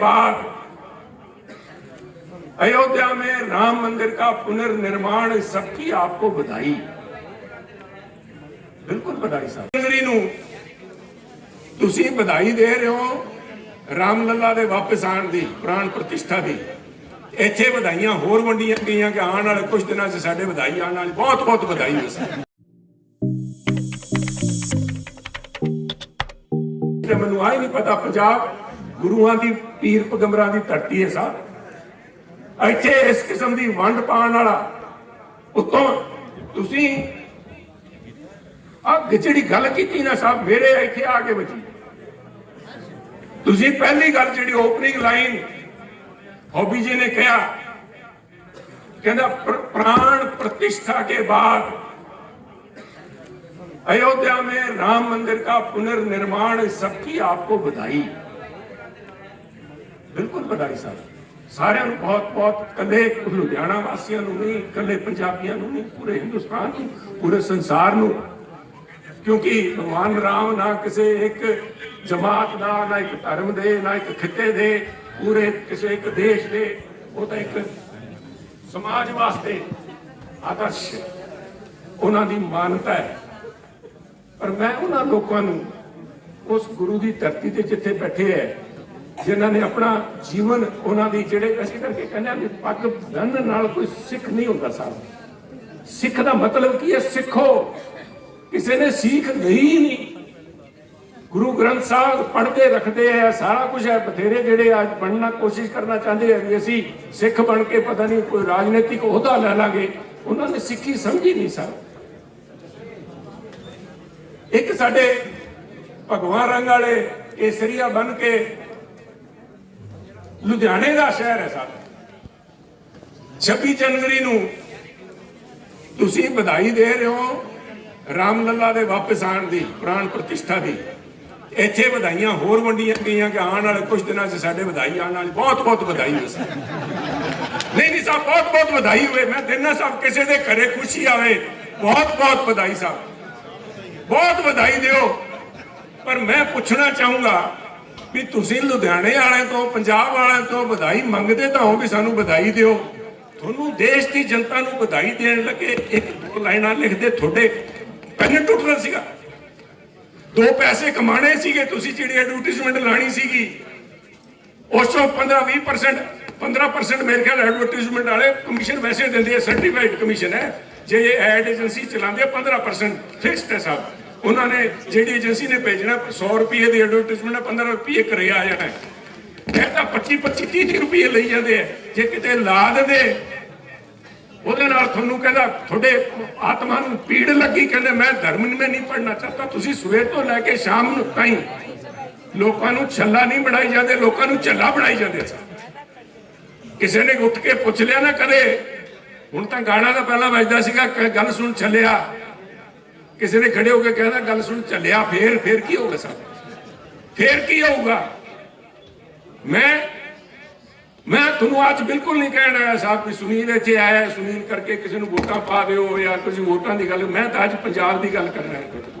बाद अयोध्या में राम मंदिर का पुनर्निर्माण इस सबकी आपको बधाई ਬਿਲਕੁਲ ਵਧਾਈ ਸਾਹਿਬ ਨਗਰੀ ਨੂੰ ਤੁਸੀਂ ਵਧਾਈ ਦੇ ਰਹੇ ਹੋ ਰਾਮ ਲੱਲਾ ਦੇ ਵਾਪਸ ਆਉਣ ਦੀ ਪ੍ਰਾਣ ਪ੍ਰਤਿਸ਼ਠਾ ਦੀ ਇੱਥੇ ਵਧਾਈਆਂ ਹੋਰ ਵੰਡੀਆਂ ਗਈਆਂ ਕਿ ਆਉਣ ਵਾਲੇ ਕੁਝ ਦਿਨਾਂ 'ਚ ਸਾਡੇ ਵਧਾਈ ਆਉਣ ਵਾਲੀ ਬਹੁਤ ਬਹੁਤ ਵਧਾਈ ਹੋ ਸਕੇ ਤੇ ਮੈਨੂੰ ਆਈ ਨਹੀਂ ਪਤਾ ਪੰਜਾਬ ਗੁਰੂਆਂ ਦੀ ਪੀਰ ਪਗੰਬਰਾਂ ਦੀ ਧਰਤੀ ਹੈ ਸਾਹਿਬ ਇੱਥੇ ਇਸ ਕਿਸਮ ਦੀ ਵੰਡ ਪਾਉਣ ਵਾਲਾ ਉਤੋਂ ਤੁਸੀਂ ਆ ਜਿਹੜੀ ਗੱਲ ਕੀਤੀ ਨਾ ਸਾਹਿਬ ਮੇਰੇ ਇੱਥੇ ਆ ਕੇ ਬਚੀ ਤੁਸੀਂ ਪਹਿਲੀ ਗੱਲ ਜਿਹੜੀ ਓਪਨਿੰਗ ਲਾਈਨ ਹੌਬੀ ਜੀ ਨੇ ਕਿਹਾ ਕਹਿੰਦਾ ਪ੍ਰ- प्राण प्रतिष्ठा के बाद अयोध्या में राम मंदिर का पुनर्निर्माण इस सबकी आपको बधाई ਬਿਲਕੁਲ ਬਧਾਈ ਸਾਹਿਬ। ਸਾਰਿਆਂ ਨੂੰ ਬਹੁਤ ਬਹੁਤ ਕੱਲੇ ਲੁਧਿਆਣਾ ਵਾਸੀਆਂ ਨੂੰ ਨਹੀਂ ਕੱਲੇ ਪੰਜਾਬੀਆਂ ਨੂੰ ਨਹੀਂ, ਪੂਰੇ ਹਿੰਦੁਸਤਾਨ ਨੂੰ, ਪੂਰੇ ਸੰਸਾਰ ਨੂੰ। ਕਿਉਂਕਿ ਭਗਵਾਨ ਰਾਮ ਨਾ ਕਿਸੇ ਇੱਕ ਜਮਾਤ ਦਾ, ਨਾ ਇੱਕ ਧਰਮ ਦੇ, ਨਾ ਇੱਕ ਖਿੱਤੇ ਦੇ, ਪੂਰੇ ਕਿਸੇ ਇੱਕ ਦੇਸ਼ ਦੇ, ਉਹ ਤਾਂ ਇੱਕ ਸਮਾਜ ਵਾਸਤੇ ਆਦਰਸ਼ ਉਹਨਾਂ ਦੀ ਮਾਨਤਾ ਹੈ। ਪਰ ਮੈਂ ਉਹਨਾਂ ਲੋਕਾਂ ਨੂੰ ਉਸ ਗੁਰੂ ਦੀ ਧਰਤੀ ਤੇ ਜਿੱਥੇ ਬੈਠੇ ਹੈ ਜਿਨ੍ਹਾਂ ਨੇ ਆਪਣਾ ਜੀਵਨ ਉਹਨਾਂ ਦੀ ਜਿਹੜੇ ਅਸੀਂ ਕਰਕੇ ਕਹਿੰਦੇ ਹਾਂ ਪੱਗ ਬੰਨ੍ਹਣ ਨਾਲ ਕੋਈ ਸਿੱਖ ਨਹੀਂ ਹੁੰਦਾ ਸਾਹਿਬ ਸਿੱਖ ਦਾ ਮਤਲਬ ਕੀ ਹੈ? ਸਿੱਖੋ। ਕਿਸੇ ਨੇ ਸੀਖ ਲਈ ਨਹੀਂ। ਗੁਰੂ ਗ੍ਰੰਥ ਸਾਹਿਬ ਪੜ੍ਹਦੇ ਰੱਖਦੇ ਆ, ਸਾਰਾ ਕੁਝ ਹੈ। ਬਥੇਰੇ ਜਿਹੜੇ ਅੱਜ ਬਣਨਾ ਕੋਸ਼ਿਸ਼ ਕਰਨਾ ਚਾਹੁੰਦੇ ਆ ਵੀ ਅਸੀਂ ਸਿੱਖ ਬਣ ਕੇ ਪਤਾ ਨਹੀਂ ਕੋਈ ਰਾਜਨੀਤਿਕ ਅਹੁਦਾ ਲੈ ਲਾਂਗੇ। ਉਹਨਾਂ ਨੇ ਸਿੱਖੀ ਸਮਝੀ ਨਹੀਂ ਸਾਹਿਬ ਇੱਕ ਸਾਡੇ ਭਗਵਾਨ ਰੰਗ ਵਾਲੇ ਕੇਸਰੀਆ ਬਣ ਕੇ ਲੁਧਿਆਣੇ ਦਾ ਸ਼ਹਿਰ ਹੈ ਸਾਡਾ। 26 ਜਨਵਰੀ ਨੂੰ ਤੁਸੀਂ ਵਧਾਈ ਦੇ ਰਹੇ ਹੋ ਰਾਮ ਲੱਲਾ ਦੇ ਵਾਪਸ ਆਉਣ ਦੀ, ਪ੍ਰਾਣ ਪ੍ਰਤਿਸ਼ਠਾ ਦੀ। ਇੱਥੇ ਵਧਾਈਆਂ ਹੋਰ ਵੰਡੀਆਂ ਗਈਆਂ ਕਿ ਆਉਣ ਵਾਲੇ ਕੁਝ ਦਿਨਾਂ 'ਚ ਸਾਡੇ ਵਧਾਈ ਆਉਣ ਵਾਲੀ ਬਹੁਤ ਬਹੁਤ ਵਧਾਈ ਹੋ ਨਹੀਂ ਨਹੀਂ ਸਾਹਿਬ ਬਹੁਤ ਬਹੁਤ ਵਧਾਈ ਹੋਵੇ ਮੈਂ ਦਿਨਾ ਸਾਹਿਬ ਕਿਸੇ ਦੇ ਘਰੇ ਖੁਸ਼ੀ ਆਵੇ ਬਹੁਤ ਬਹੁਤ ਵਧਾਈ ਸਾਹਿਬ। ਬਹੁਤ ਵਧਾਈ ਦਿਓ। ਪਰ ਮੈਂ ਪੁੱਛਣਾ ਚਾਹੂੰਗਾ ਵੀ ਤੁਸੀਂ ਲੁਧਿਆਣੇ ਵਾਲਿਆਂ ਤੋਂ, ਪੰਜਾਬ ਵਾਲਿਆਂ ਤੋਂ ਵਧਾਈ ਮੰਗਦੇ ਤਾਂ ਹੋ ਵੀ ਸਾਨੂੰ ਵਧਾਈ ਦਿਓ। ਤੁਹਾਨੂੰ ਦੇਸ਼ ਦੀ ਜਨਤਾ ਨੂੰ ਵਧਾਈ ਦੇਣ ਲੱਗੇ ਇੱਕ ਦੋ ਲਾਈਨਾਂ ਲਿਖਦੇ ਤੁਹਾਡੇ ਪੈਨ ਟੁੱਟਣਾ ਸੀਗਾ। ਦੋ ਪੈਸੇ ਕਮਾਣੇ ਸੀਗੇ, ਤੁਸੀਂ ਜਿਹੜੀ ਐਡਵਰਟਾਈਜ਼ਮੈਂਟ ਲਾਣੀ ਸੀਗੀ, ਉਸ ਤੋਂ 15 20% 15% ਮੇਰੇ ਖਿਆਲ ਐਡਵਰਟਾਈਜ਼ਮੈਂਟ ਵਾਲੇ ਕਮਿਸ਼ਨ ਵੈਸੇ ਦਿੰਦੇ ਆ ਸਰਟੀਫਾਈਡ ਕਮਿਸ਼ਨ ਹੈ। ਜੇ ਇਹ ਐਡ ਏਜੰਸੀ ਚਲਾਉਂਦੇ ਆ 15% ਫਿਕਸਡ ਹੈ ਸਾਹਿਬ ਉਹਨਾਂ ਨੇ ਜਿਹੜੀ ਏਜੰਸੀ ਨੇ ਭੇਜਣਾ 100 ਰੁਪਏ ਦੀ ਐਡਵਰਟਾਈਜ਼ਮੈਂਟ 15 ਰੁਪਏ ਕਰਿਆ ਆ ਜਾਣਾ। ਇਹ ਤਾਂ 25 25 30 ਰੁਪਏ ਲਈ ਜਾਂਦੇ ਆ। ਜੇ ਕਿਤੇ ਲਾ ਦਿੰਦੇ, ਉਹਦੇ ਨਾਲ ਤੁਹਾਨੂੰ ਕਹਿੰਦਾ, ਤੁਹਾਡੇ ਆਤਮਾ ਨੂੰ ਪੀੜ ਲੱਗੀ, ਕਹਿੰਦੇ, ਮੈਂ ਧਰਮ ਮੈਂ ਨਹੀਂ ਪੜਨਾ ਚਾਹਤਾ ਤੁਸੀਂ ਸਵੇਰ ਤੋਂ ਲੈ ਕੇ ਸ਼ਾਮ ਨੂੰ ਤਾਈਂ ਲੋਕਾਂ ਨੂੰ ਛੱਲਾ ਨਹੀਂ ਬਣਾਈ ਜਾਂਦੇ, ਲੋਕਾਂ ਨੂੰ ਝੱਲਾ ਬਣਾਈ ਜਾਂਦੇ ਕਿਸੇ ਨੇ ਉੱਠ ਕੇ ਪੁੱਛ ਲਿਆ ਨਾ ਕਦੇ। ਹੁਣ ਤਾਂ ਗਾਣਾ ਤਾਂ ਪਹਿਲਾਂ ਵੱਜਦਾ ਸੀਗਾ ਗੱਲ ਸੁਣ ਚੱਲਿਆ ਕਿਸੇ ਨੇ ਖੜੇ ਹੋ ਕੇ ਕਹਿੰਦਾ ਗੱਲ ਸੁਣ, ਚੱਲਿਆ ਫੇਰ ਫੇਰ ਕੀ ਹੋਊਗਾ ਸਾਹਿਬ ਫੇਰ ਕੀ ਹੋਊਗਾ? ਮੈਂ ਮੈਂ ਤੁਹਾਨੂੰ ਅੱਜ ਬਿਲਕੁਲ ਨਹੀਂ ਕਹਿਣ ਆਇਆ ਸਾਹਿਬ ਕਿ ਸੁਨੀਲ ਇੱਥੇ ਆਇਆ ਸੁਨੀਲ ਕਰਕੇ ਕਿਸੇ ਨੂੰ ਵੋਟਾਂ ਪਾ ਦਿਓ ਜਾਂ ਕੁਝ ਵੋਟਾਂ ਦੀ ਗੱਲ। ਮੈਂ ਤਾਂ ਅੱਜ ਪੰਜਾਬ ਦੀ ਗੱਲ ਕਰ ਰਿਹਾ ਹਾਂ।